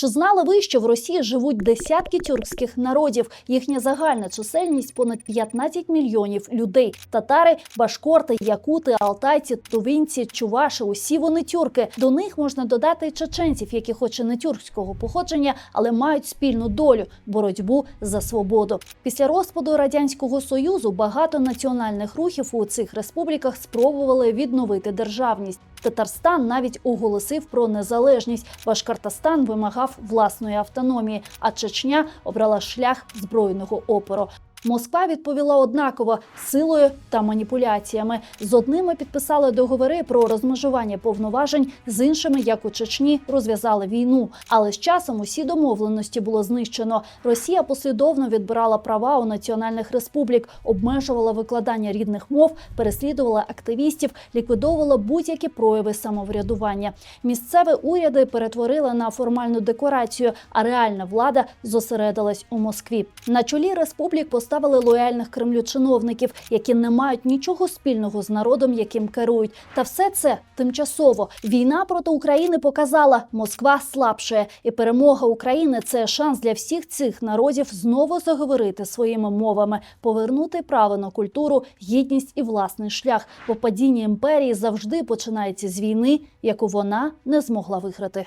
Чи знали ви, що в Росії живуть десятки тюркських народів? Їхня загальна чисельність понад 15 мільйонів людей. Татари, башкорти, якути, алтайці, тувинці, чуваши. Усі вони тюрки. До них можна додати й чеченців, які, хоч і не тюркського походження, але мають спільну долю боротьбу за свободу. Після розпаду радянського союзу багато національних рухів у цих республіках спробували відновити державність. Татарстан навіть оголосив про незалежність. Башкортостан вимагав власної автономії, а Чечня обрала шлях збройного опору. Москва відповіла однаково силою та маніпуляціями. З одними підписали договори про розмежування повноважень, з іншими, як у Чечні, розв'язали війну. Але з часом усі домовленості було знищено. Росія послідовно відбирала права у національних республік, обмежувала викладання рідних мов, переслідувала активістів, ліквідовувала будь-які прояви самоврядування. Місцеві уряди перетворили на формальну декорацію, а реальна влада зосередилась у Москві. На чолі республік поставили лояльних Кремлю чиновників, які не мають нічого спільного з народом, яким керують. Та все це тимчасово. Війна проти України показала, Москва слабшає, і перемога України це шанс для всіх цих народів знову заговорити своїми мовами, повернути право на культуру, гідність і власний шлях. Бо падіння імперії завжди починається з війни, яку вона не змогла виграти.